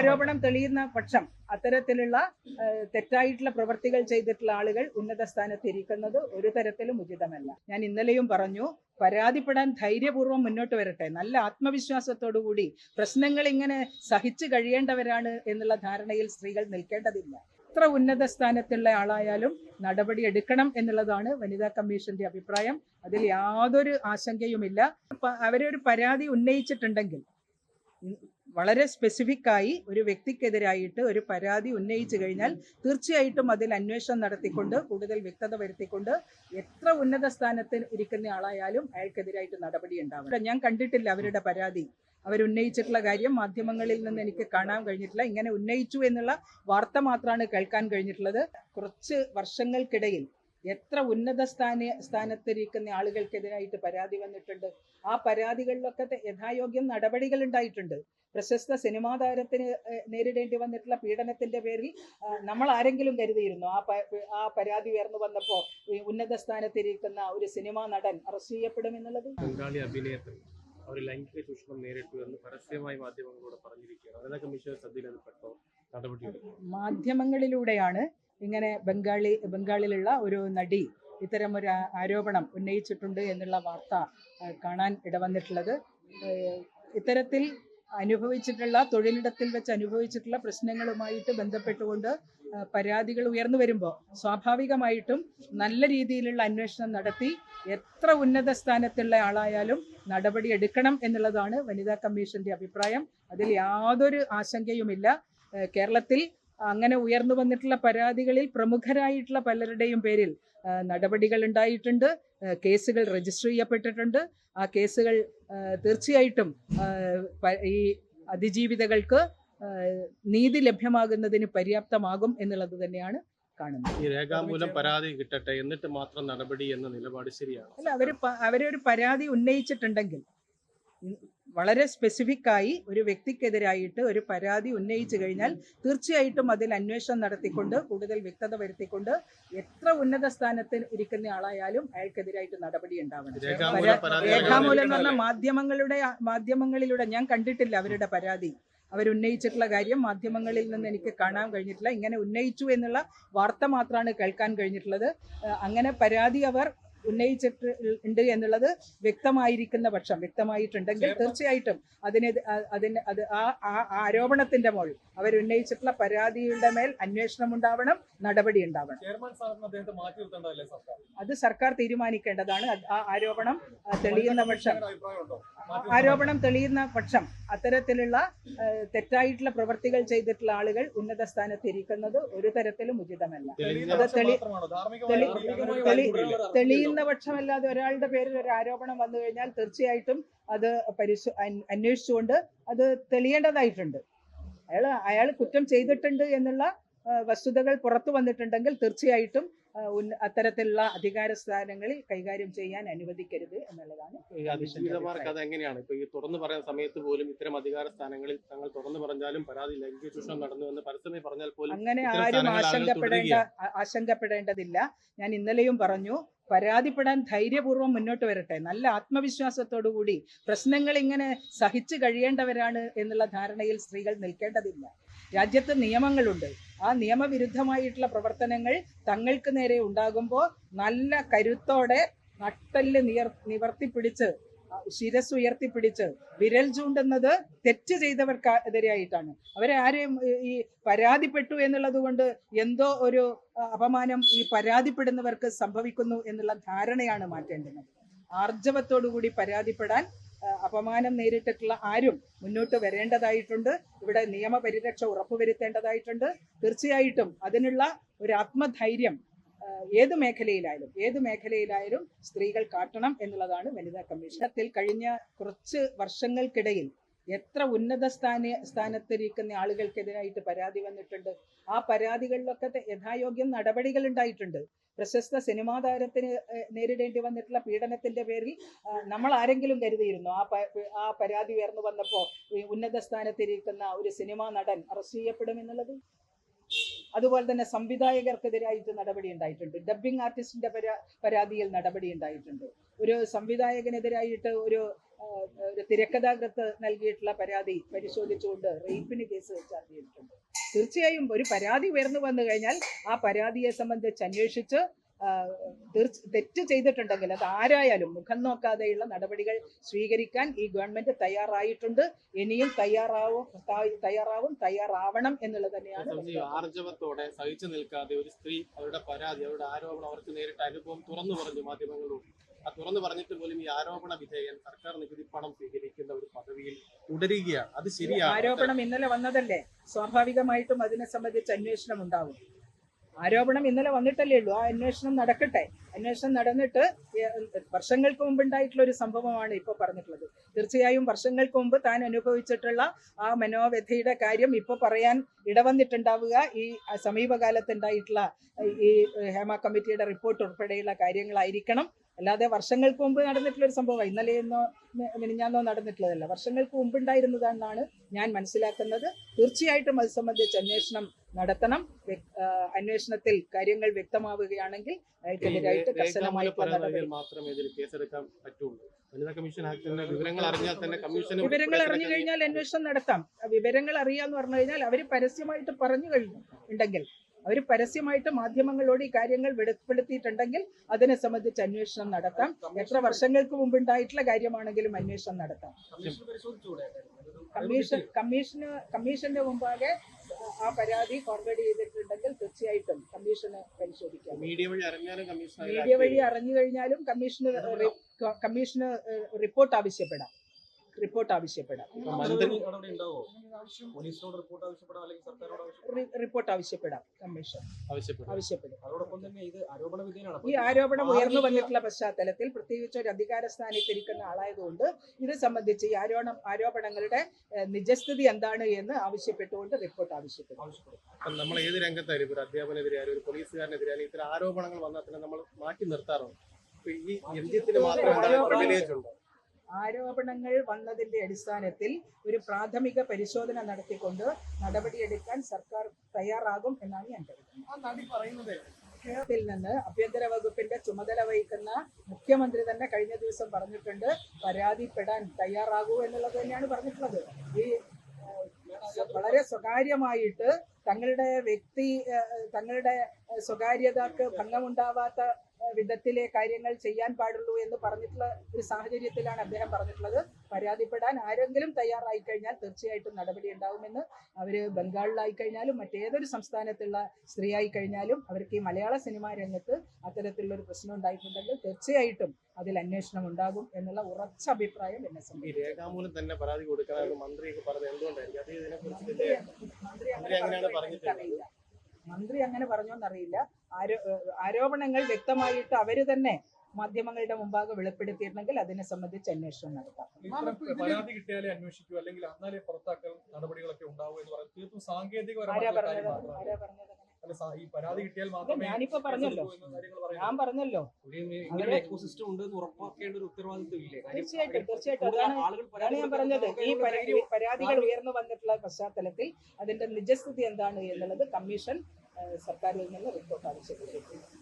ആരോപണം തെളിയുന്ന പക്ഷം അത്തരത്തിലുള്ള തെറ്റായിട്ടുള്ള പ്രവൃത്തികൾ ചെയ്തിട്ടുള്ള ആളുകൾ ഉന്നത സ്ഥാനത്തിരിക്കുന്നത് ഒരു തരത്തിലും ഉചിതമല്ല. ഞാൻ ഇന്നലെയും പറഞ്ഞു പരാതിപ്പെടാൻ ധൈര്യപൂർവം മുന്നോട്ട് വരട്ടെ. നല്ല ആത്മവിശ്വാസത്തോടു കൂടി പ്രശ്നങ്ങൾ ഇങ്ങനെ സഹിച്ചു കഴിയേണ്ടവരാണ് എന്നുള്ള ധാരണയിൽ സ്ത്രീകൾ നിൽക്കേണ്ടതില്ല. എത്ര ഉന്നത സ്ഥാനത്തുള്ള ആളായാലും നടപടി എടുക്കണം എന്നുള്ളതാണ് വനിതാ കമ്മീഷന്റെ അഭിപ്രായം. അതിൽ യാതൊരു ആശങ്കയുമില്ല. അവരെ അവരൊരു പരാതി ഉന്നയിച്ചിട്ടുണ്ടെങ്കിൽ വളരെ സ്പെസിഫിക് ആയി ഒരു വ്യക്തിക്കെതിരായിട്ട് ഒരു പരാതി ഉന്നയിച്ചു കഴിഞ്ഞാൽ തീർച്ചയായിട്ടും അതിൽ അന്വേഷണം നടത്തിക്കൊണ്ട് കൂടുതൽ വ്യക്തത വരുത്തിക്കൊണ്ട് എത്ര ഉന്നത സ്ഥാനത്ത് ഇരിക്കുന്ന ആളായാലും അയാൾക്കെതിരായിട്ട് നടപടി ഉണ്ടാവും ഞാൻ കണ്ടിട്ടില്ല അവരുടെ പരാതി. അവരുന്നയിച്ചിട്ടുള്ള കാര്യം മാധ്യമങ്ങളിൽ നിന്ന് എനിക്ക് കാണാൻ കഴിഞ്ഞിട്ടില്ല. ഇങ്ങനെ ഉന്നയിച്ചു എന്നുള്ള വാർത്ത മാത്രമാണ് കേൾക്കാൻ കഴിഞ്ഞിട്ടുള്ളത്. കുറച്ച് വർഷങ്ങൾക്കിടയിൽ എത്ര ഉന്നത സ്ഥാന സ്ഥാനത്തിരിക്കുന്ന ആളുകൾക്കെതിരായിട്ട് പരാതി വന്നിട്ടുണ്ട്. ആ പരാതികളിലൊക്കെ യഥായോഗ്യം നടപടികൾ ഉണ്ടായിട്ടുണ്ട്. പ്രശസ്ത സിനിമാ താരത്തിന് നേരിടേണ്ടി വന്നിട്ടുള്ള പീഡനത്തിന്റെ പേരിൽ നമ്മൾ ആരെങ്കിലും കരുതിയിരുന്നു. ആ ആ പരാതി ഉയർന്നു വന്നപ്പോ ഉന്നത സ്ഥാനത്തിരിക്കുന്ന ഒരു സിനിമാ നടൻ അറസ്റ്റ് ചെയ്യപ്പെടും എന്നുള്ളത്? ബംഗാളി അഭിനേത്രി അവർ ലൈംഗിക ചൂഷണം നേരിട്ടു എന്ന് പരസ്യമായി മാധ്യമങ്ങളോട് പറഞ്ഞിരിക്കുകയാണ്. അതിനൊക്കെ കമ്മീഷൻ ശ്രദ്ധയിലത് പെട്ടോ നടപടി മാധ്യമങ്ങളിലൂടെയാണ് ഇങ്ങനെ ബംഗാളി ബംഗാളിലുള്ള ഒരു നടി ഇത്തരം ഒരു ആരോപണം ഉന്നയിച്ചിട്ടുണ്ട് എന്നുള്ള വാർത്ത കാണാൻ ഇടവന്നിട്ടുള്ളത്. ഇത്തരത്തിൽ അനുഭവിച്ചിട്ടുള്ള തൊഴിലിടത്തിൽ വെച്ച് അനുഭവിച്ചിട്ടുള്ള പ്രശ്നങ്ങളുമായിട്ട് ബന്ധപ്പെട്ടുകൊണ്ട് പരാതികൾ ഉയർന്നു വരുമ്പോൾ സ്വാഭാവികമായിട്ടും നല്ല രീതിയിലുള്ള അന്വേഷണം നടത്തി എത്ര ഉന്നത സ്ഥാനത്തുള്ള ആളായാലും നടപടി എടുക്കണം എന്നുള്ളതാണ് വനിതാ കമ്മീഷന്റെ അഭിപ്രായം. അതിൽ യാതൊരു ആശങ്കയുമില്ല. കേരളത്തിൽ അങ്ങനെ ഉയർന്നു വന്നിട്ടുള്ള പരാതികളിൽ പ്രമുഖരായിട്ടുള്ള പലരുടെയും പേരിൽ നടപടികൾ ഉണ്ടായിട്ടുണ്ട് കേസുകൾ രജിസ്റ്റർ ചെയ്യപ്പെട്ടിട്ടുണ്ട്. ആ കേസുകൾ തീർച്ചയായിട്ടും ഈ അതിജീവിതകൾക്ക് നീതി ലഭ്യമാകുന്നതിന് പര്യാപ്തമാകും എന്നുള്ളത് തന്നെയാണ് കാണുന്നത്. ഈ രേഖാമൂലം പരാതി കിട്ടട്ടെ എന്നിട്ട് മാത്രം നടപടി എന്ന നിലപാട് ശരിയാണ്? അല്ല അവർ അവരൊരു പരാതി ഉന്നയിച്ചിട്ടുണ്ടെങ്കിൽ വളരെ സ്പെസിഫിക് ആയി ഒരു വ്യക്തിക്കെതിരായിട്ട് ഒരു പരാതി ഉന്നയിച്ചു കഴിഞ്ഞാൽ തീർച്ചയായിട്ടും അതിൽ അന്വേഷണം നടത്തിക്കൊണ്ട് കൂടുതൽ വ്യക്തത വരുത്തിക്കൊണ്ട് എത്ര ഉന്നത സ്ഥാനത്ത് ഇരിക്കുന്ന ആളായാലും അയാൾക്കെതിരായിട്ട് നടപടി ഉണ്ടാവണം. രേഖാമൂലം എന്ന് പറഞ്ഞാൽ മാധ്യമങ്ങളുടെ മാധ്യമങ്ങളിലൂടെ ഞാൻ കണ്ടിട്ടില്ല അവരുടെ പരാതി. അവരുന്നയിച്ചിട്ടുള്ള കാര്യം മാധ്യമങ്ങളിൽ നിന്ന് എനിക്ക് കാണാൻ കഴിഞ്ഞിട്ടില്ല. ഇങ്ങനെ ഉന്നയിച്ചു എന്നുള്ള വാർത്ത മാത്രമാണ് കേൾക്കാൻ കഴിഞ്ഞിട്ടുള്ളത്. അങ്ങനെ പരാതി അവർ ഉന്നയിച്ചിട്ട് ഉണ്ട് എന്നുള്ളത് വ്യക്തമായിരിക്കുന്ന പക്ഷം വ്യക്തമായിട്ടുണ്ടെങ്കിൽ തീർച്ചയായിട്ടും അതിനെ അതിന് അത് ആ ആ ആരോപണത്തിന്റെ മോൾ അവരുന്നയിച്ചിട്ടുള്ള പരാതിയുടെ മേൽ അന്വേഷണം ഉണ്ടാവണം നടപടി ഉണ്ടാവണം. അത് സർക്കാർ തീരുമാനിക്കേണ്ടതാണ്. ആ ആരോപണം തെളിയുന്ന പക്ഷം. ആരോപണം തെളിയുന്ന പക്ഷം അത്തരത്തിലുള്ള തെറ്റായിട്ടുള്ള പ്രവർത്തികൾ ചെയ്തിട്ടുള്ള ആളുകൾ ഉന്നത സ്ഥാനത്ത് ഇരിക്കുന്നത് ഒരു തരത്തിലും ഉചിതമല്ല. അത് തെളിയുന്ന പക്ഷമല്ലാതെ ഒരാളുടെ പേരിൽ ഒരു ആരോപണം വന്നു കഴിഞ്ഞാൽ തീർച്ചയായിട്ടും അത് പരിശോ അന്വ- അന്വേഷിച്ചുകൊണ്ട് അത് തെളിയേണ്ടതായിട്ടുണ്ട്. അയാൾ അയാൾ കുറ്റം ചെയ്തിട്ടുണ്ട് എന്നുള്ള വസ്തുതകൾ പുറത്തു വന്നിട്ടുണ്ടെങ്കിൽ തീർച്ചയായിട്ടും അത്തരത്തിലുള്ള അധികാര സ്ഥാനങ്ങളിൽ കൈകാര്യം ചെയ്യാൻ അനുവദിക്കരുത് എന്നുള്ളതാണ് അത് എങ്ങനെയാണ് ഇപ്പൊ ഈ തുറന്നു പറയുന്ന സമയത്ത് പോലും ഇത്തരം അധികാര സ്ഥാനങ്ങളിൽ തങ്ങൾ തുറന്നു പറഞ്ഞാലും പരാതി ലൈംഗിക ചൂഷണം നടന്നു എന്ന് പരസ്യമായി പറഞ്ഞാൽ പോലും അങ്ങനെ ആരും ആശങ്കപ്പെടേണ്ട ആശങ്കപ്പെടേണ്ടതില്ല. ഞാൻ ഇന്നലെയും പറഞ്ഞു പരാതിപ്പെടാൻ ധൈര്യപൂർവം മുന്നോട്ട് വരട്ടെ. നല്ല ആത്മവിശ്വാസത്തോടു കൂടി പ്രശ്നങ്ങൾ ഇങ്ങനെ സഹിച്ചു കഴിയേണ്ടവരാണ് എന്നുള്ള ധാരണയിൽ സ്ത്രീകൾ നിൽക്കേണ്ടതില്ല. രാജ്യത്ത് നിയമങ്ങളുണ്ട്. ആ നിയമവിരുദ്ധമായിട്ടുള്ള പ്രവർത്തനങ്ങൾ തങ്ങൾക്ക് നേരെ ഉണ്ടാകുമ്പോൾ നല്ല കരുത്തോടെ നട്ടൽ നിയർ നിവർത്തിപ്പിടിച്ച് ശിരസ് ഉയർത്തിപ്പിടിച്ച് വിരൽ ചൂണ്ടുന്നത് തെറ്റ് ചെയ്തവർക്കെതിരെയായിട്ടാണ് അവരെ ആരെയും ഈ പരാതിപ്പെട്ടു എന്നുള്ളത് കൊണ്ട് എന്തോ ഒരു അപമാനം ഈ പരാതിപ്പെടുന്നവർക്ക് സംഭവിക്കുന്നു എന്നുള്ള ധാരണയാണ് മാറ്റേണ്ടത്. ആർജവത്തോടുകൂടി പരാതിപ്പെടാൻ അപമാനം നേരിട്ടിട്ടുള്ള ആരും മുന്നോട്ട് വരേണ്ടതായിട്ടുണ്ട്. ഇവിടെ നിയമപരിരക്ഷ ഉറപ്പുവരുത്തേണ്ടതായിട്ടുണ്ട്. തീർച്ചയായിട്ടും അതിനുള്ള ഒരു ആത്മധൈര്യം ഏത് മേഖലയിലായാലും ഏത് മേഖലയിലായാലും സ്ത്രീകൾ കാട്ടണം എന്നുള്ളതാണ് വനിതാ കമ്മീഷനത്തിൽ കഴിഞ്ഞ കുറച്ച് വർഷങ്ങൾക്കിടയിൽ എത്ര ഉന്നത സ്ഥാന സ്ഥാനത്തിരിക്കുന്ന ആളുകൾക്കെതിരായിട്ട് പരാതി വന്നിട്ടുണ്ട്. ആ പരാതികളിലൊക്കെ യഥായോഗ്യം നടപടികൾ ഉണ്ടായിട്ടുണ്ട്. പ്രശസ്ത സിനിമാ താരത്തിന് നേരിടേണ്ടി വന്നിട്ടുള്ള പീഡനത്തിന്റെ പേരിൽ നമ്മൾ ആരെങ്കിലും കരുതിയിരുന്നു? ആ ആ പരാതി ഉയർന്നു വന്നപ്പോൾ ഉന്നത സ്ഥാനത്തിരിക്കുന്ന ഒരു സിനിമാ നടൻ അറസ്റ്റ് ചെയ്യപ്പെടും എന്നുള്ളത്? അതുപോലെ തന്നെ സംവിധായകർക്കെതിരായിട്ട് നടപടി ഉണ്ടായിട്ടുണ്ട്. ഡബ്ബിംഗ് ആർട്ടിസ്റ്റിന്റെ പരാ പരാതിയിൽ നടപടി ഉണ്ടായിട്ടുണ്ട്. ഒരു സംവിധായകനെതിരായിട്ട് ഒരു തിരക്കഥാകൃത്ത് നൽകിയിട്ടുള്ള പരാതി പരിശോധിച്ചുകൊണ്ട് റേപ്പിന് കേസ് ചാർജ് ചെയ്തിട്ടുണ്ട് തീർച്ചയായും ഒരു പരാതി ഉയർന്നു വന്നു കഴിഞ്ഞാൽ ആ പരാതിയെ സംബന്ധിച്ച് അന്വേഷിച്ച് തീർച്ച തെറ്റ് ചെയ്തിട്ടുണ്ടെങ്കിൽ അത് ആരായാലും മുഖം നോക്കാതെയുള്ള നടപടികൾ സ്വീകരിക്കാൻ ഈ ഗവൺമെന്റ് തയ്യാറായിട്ടുണ്ട്. ഇനിയും തയ്യാറാവും തയ്യാറാവും തയ്യാറാവണം എന്നുള്ളത് തന്നെയാണ് ആർജവത്തോടെ സഹിച്ചു നിൽക്കാതെ ഒരു സ്ത്രീ അവരുടെ പരാതി അവരുടെ ആരോപണം അവർക്ക് നേരിട്ട അനുഭവം തുറന്നു പറഞ്ഞു മാധ്യമങ്ങളോട്. ആ തുറന്നു പറഞ്ഞിട്ട് പോലും ഈ ആരോപണ വിധേയൻ സർക്കാർ നികുതി പണം സ്വീകരിക്കുന്ന ഒരു പദവിയിൽ തുടരുകയാണ്. അത് ശരിയാണ്. ആരോപണം ഇന്നലെ വന്നതല്ലേ? സ്വാഭാവികമായിട്ടും അതിനെ സംബന്ധിച്ച് അന്വേഷണം ഉണ്ടാവും. ആരോപണം ഇന്നലെ വന്നിട്ടല്ലേ ഉള്ളൂ. ആ അന്വേഷണം നടക്കട്ടെ. അന്വേഷണം നടന്നിട്ട് വർഷങ്ങൾക്ക് മുമ്പ് ഉണ്ടായിട്ടുള്ള ഒരു സംഭവമാണ് ഇപ്പോൾ പറഞ്ഞിട്ടുള്ളത്. തീർച്ചയായും വർഷങ്ങൾക്ക് മുമ്പ് താൻ അനുഭവിച്ചിട്ടുള്ള ആ മനോവ്യഥയുടെ കാര്യം ഇപ്പോൾ പറയാൻ ഇടവന്നിട്ടുണ്ടാവുക. ഈ സമീപകാലത്ത് ഉണ്ടായിട്ടുള്ള ഈ ഹേമ കമ്മിറ്റിയുടെ റിപ്പോർട്ട് ഉൾപ്പെടെയുള്ള കാര്യങ്ങളായിരിക്കണം. അല്ലാതെ വർഷങ്ങൾക്ക് മുമ്പ് നടന്നിട്ടുള്ള ഒരു സംഭവം ഇന്നലെ എന്നോ മിനിഞ്ഞാന്നോ നടന്നിട്ടുള്ളതല്ല. വർഷങ്ങൾക്ക് മുമ്പ് ഉണ്ടായിരുന്നതാണെന്നാണ് ഞാൻ മനസ്സിലാക്കുന്നത്. തീർച്ചയായിട്ടും അത് സംബന്ധിച്ച് അന്വേഷണം നടത്തണം. അന്വേഷണത്തിൽ കാര്യങ്ങൾ വ്യക്തമാവുകയാണെങ്കിൽ അയാൾക്കെതിരായിട്ട് കർശനമായിട്ടുള്ള വിവരങ്ങൾ അറിഞ്ഞു കഴിഞ്ഞാൽ അന്വേഷണം നടത്താം. വിവരങ്ങൾ അറിയാന്ന് പറഞ്ഞു കഴിഞ്ഞാൽ അവർ പരസ്യമായിട്ട് പറഞ്ഞു കഴിഞ്ഞു ഉണ്ടെങ്കിൽ. അവർ പരസ്യമായിട്ട് മാധ്യമങ്ങളോട് ഈ കാര്യങ്ങൾ വെളിപ്പെടുത്തിയിട്ടുണ്ടെങ്കിൽ അതിനെ സംബന്ധിച്ച് അന്വേഷണം നടത്താം. എത്ര വർഷങ്ങൾക്ക് മുമ്പ് ഉണ്ടായിട്ടുള്ള കാര്യമാണെങ്കിലും അന്വേഷണം നടത്താം. കമ്മീഷൻ കമ്മീഷന് കമ്മീഷന്റെ മുമ്പാകെ ആ പരാതി ഫോർവേഡ് ചെയ്തിട്ടുണ്ടെങ്കിൽ തീർച്ചയായിട്ടും കമ്മീഷന് പരിശോധിക്കാം. മീഡിയ വഴി. അറിഞ്ഞു കഴിഞ്ഞാലും കമ്മീഷന് കമ്മീഷന് റിപ്പോർട്ട് ആവശ്യപ്പെടാം. റിപ്പോർട്ട് ആവശ്യപ്പെടാം. റിപ്പോർട്ട് ആവശ്യപ്പെടാം അല്ലെങ്കിൽ സർക്കാരോട് ആവശ്യപ്പെടാം? റിപ്പോർട്ട് ആവശ്യപ്പെടാം കമ്മീഷൻ. ആവശ്യപ്പെടും. ഈ ആരോപണം ഉയർന്നു വന്നിട്ടുള്ള പശ്ചാത്തലത്തിൽ പ്രത്യേകിച്ച് ഒരു അധികാര സ്ഥാനത്തിരിക്കുന്ന ആളായതുകൊണ്ട് ഇത് സംബന്ധിച്ച് ഈ ആരോപണം ആരോപണങ്ങളുടെ നിജസ്ഥിതി എന്താണ് എന്ന് ആവശ്യപ്പെട്ടുകൊണ്ട് റിപ്പോർട്ട് ആവശ്യപ്പെടും. നമ്മൾ ഏത് രംഗത്തായാലും ഒരു അധ്യാപനെതിരെയായാലും ഒരു പോലീസുകാരനെതിരെയായാലും ഇത്തരം ആരോപണങ്ങൾ വന്നാൽ തന്നെ നമ്മൾ മാറ്റി നിർത്താറുണ്ട്. ഇപ്പൊ ഈ രഞ്ജിത്തിന് മാത്രം പ്രിവിലേജ് ഉണ്ട് ആരോപണങ്ങൾ വന്നതിന്റെ അടിസ്ഥാനത്തിൽ ഒരു പ്രാഥമിക പരിശോധന നടത്തിക്കൊണ്ട് നടപടിയെടുക്കാൻ സർക്കാർ തയ്യാറാകും എന്നാണ് ഞാൻ കരുതുന്നത്. കേരളത്തിൽ നിന്ന് ആഭ്യന്തര വകുപ്പിന്റെ ചുമതല വഹിക്കുന്ന മുഖ്യമന്ത്രി തന്നെ കഴിഞ്ഞ ദിവസം പറഞ്ഞിട്ടുണ്ട് പരാതിപ്പെടാൻ തയ്യാറാകൂ എന്നുള്ളത് തന്നെയാണ് പറഞ്ഞിട്ടുള്ളത്. ഈ വളരെ സ്വകാര്യമായിട്ട് തങ്ങളുടെ വ്യക്തി തങ്ങളുടെ സ്വകാര്യതക്ക് ഭംഗമുണ്ടാവാത്ത വിധത്തിലെ കാര്യങ്ങൾ ചെയ്യാൻ പാടുള്ളൂ എന്ന് പറഞ്ഞിട്ടുള്ള ഒരു സാഹചര്യത്തിലാണ് അദ്ദേഹം പറഞ്ഞിട്ടുള്ളത്. പരാതിപ്പെടാൻ ആരെങ്കിലും തയ്യാറായി കഴിഞ്ഞാൽ തീർച്ചയായിട്ടും നടപടി ഉണ്ടാവുമെന്ന് അവർ ബംഗാളിലായി കഴിഞ്ഞാലും മറ്റേതൊരു സംസ്ഥാനത്തുള്ള സ്ത്രീ ആയി കഴിഞ്ഞാലും അവർക്ക് ഈ മലയാള സിനിമാ രംഗത്ത് അത്തരത്തിലുള്ള ഒരു പ്രശ്നം ഉണ്ടായിട്ടുണ്ടെങ്കിൽ തീർച്ചയായിട്ടും അതിൽ അന്വേഷണം ഉണ്ടാകും എന്നുള്ള ഉറച്ച അഭിപ്രായം എന്നെ സംബന്ധിച്ചു. തന്നെ പരാതി മന്ത്രി അങ്ങനെ പറഞ്ഞോ എന്നറിയില്ല മന്ത്രി അങ്ങനെ പറഞ്ഞോന്നറിയില്ല. ആരോപണങ്ങൾ വ്യക്തമായിട്ട് അവർ തന്നെ മാധ്യമങ്ങളുടെ മുമ്പാകെ വെളിപ്പെടുത്തിയിട്ടുണ്ടെങ്കിൽ അതിനെ സംബന്ധിച്ച് അന്വേഷണം നടത്താം. പരാതി കിട്ടിയാലേ അന്വേഷിക്കൂ അല്ലെങ്കിൽ അന്നാലേ പുറത്താക്കൽ നടപടികളൊക്കെ ഉണ്ടാവൂ എന്ന് തീർത്തും സാങ്കേതികപരമായ ഈ പരാതി കിട്ടിയാൽ മാത്രമേ ഞാനിപ്പോ പറഞ്ഞല്ലോ. ഞാൻ പറഞ്ഞല്ലോ. എക്കോസിസ്റ്റം ഉണ്ട് എന്ന് ഉറപ്പാക്കേണ്ട ഒരു ഉത്തരവാദിത്വം ഇല്ലേ തീർച്ചയായിട്ടും തീർച്ചയായിട്ടും. അതാണ് ഞാൻ പറഞ്ഞത്. ഈ പരാതികൾ ഉയർന്നു വന്നിട്ടുള്ള പശ്ചാത്തലത്തിൽ അതിന്റെ നിജസ്ഥിതി എന്താണ് എന്നുള്ളത് കമ്മീഷൻ ഏഹ്, സർക്കാരിൽ നിന്ന് റിപ്പോർട്ട് ആവശ്യപ്പെട്ടിട്ടുണ്ട്